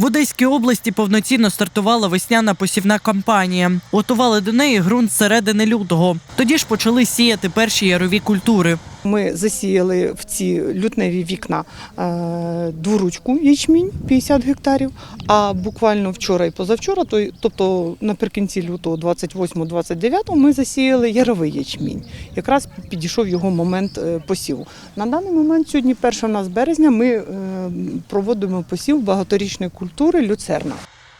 В Одеській області повноцінно стартувала весняна посівна кампанія. Готували до неї ґрунт з середини лютого. Тоді ж почали сіяти перші ярові культури. Ми засіяли в ці лютневі вікна е, дворучку ячмінь 50 гектарів. А буквально вчора і позавчора, то, тобто наприкінці лютого 28-29, ми засіяли яровий ячмінь. Якраз підійшов його момент е, посіву. На даний момент, сьогодні, 1 у нас березня, ми е, проводимо посів багаторічної культури люцерна.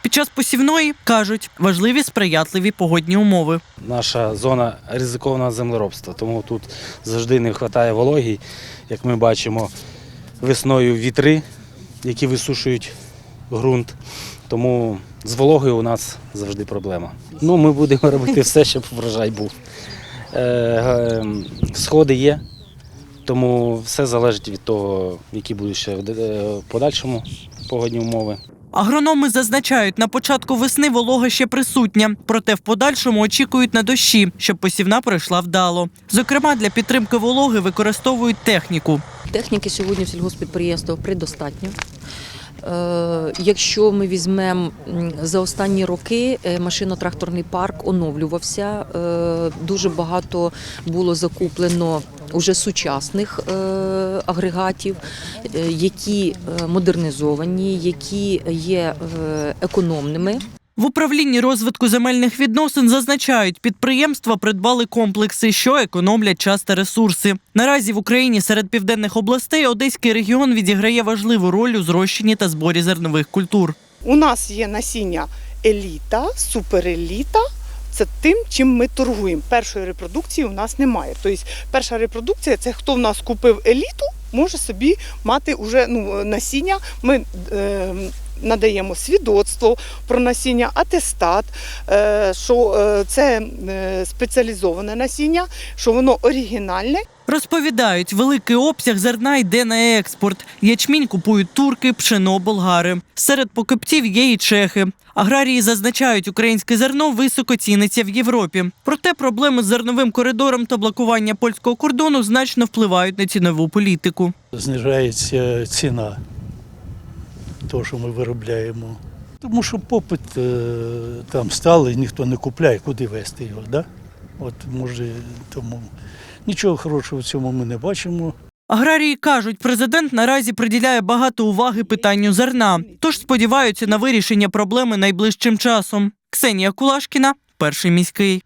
Під час посівної кажуть важливі сприятливі погодні умови. Наша зона ризикованого землеробства, тому тут завжди не вистачає вологі. Як ми бачимо, весною вітри, які висушують ґрунт. Тому з вологою у нас завжди проблема. Ну, ми будемо робити все, щоб врожай був. Е, е, Сходи є, тому все залежить від того, які будуть ще в в подальшому погодні умови. Агрономи зазначають, на початку весни волога ще присутня, проте в подальшому очікують на дощі, щоб посівна пройшла вдало. Зокрема, для підтримки вологи використовують техніку. Техніки сьогодні в сільгоспідприємствах предостатньо. Е, Якщо ми візьмемо за останні роки е, машино-тракторний парк оновлювався, е, дуже багато було закуплено уже сучасних е, агрегатів, е, які е, модернізовані, які є е, економними. В управлінні розвитку земельних відносин зазначають, підприємства придбали комплекси, що економлять час та ресурси. Наразі в Україні серед південних областей Одеський регіон відіграє важливу роль у зрощенні та зборі зернових культур. У нас є насіння еліта, супереліта. Це тим, чим ми торгуємо. Першої репродукції у нас немає. Тобто, перша репродукція це хто в нас купив еліту, може собі мати уже ну, насіння. Ми е, надаємо свідоцтво про насіння, атестат, е, що е, це е, спеціалізоване насіння, що воно оригінальне. Розповідають, великий обсяг зерна йде на експорт. Ячмінь купують турки, пшено, болгари. Серед покупців є і чехи. Аграрії зазначають, українське зерно високо ціниться в Європі. Проте проблеми з зерновим коридором та блокування польського кордону значно впливають на цінову політику. знижається ціна того, що ми виробляємо. Тому що попит е, там сталий, ніхто не купляє, куди вести його. Да? От може тому нічого хорошого в цьому ми не бачимо. Аграрії кажуть, президент наразі приділяє багато уваги питанню зерна, тож сподіваються на вирішення проблеми найближчим часом. Ксенія Кулашкіна, перший міський.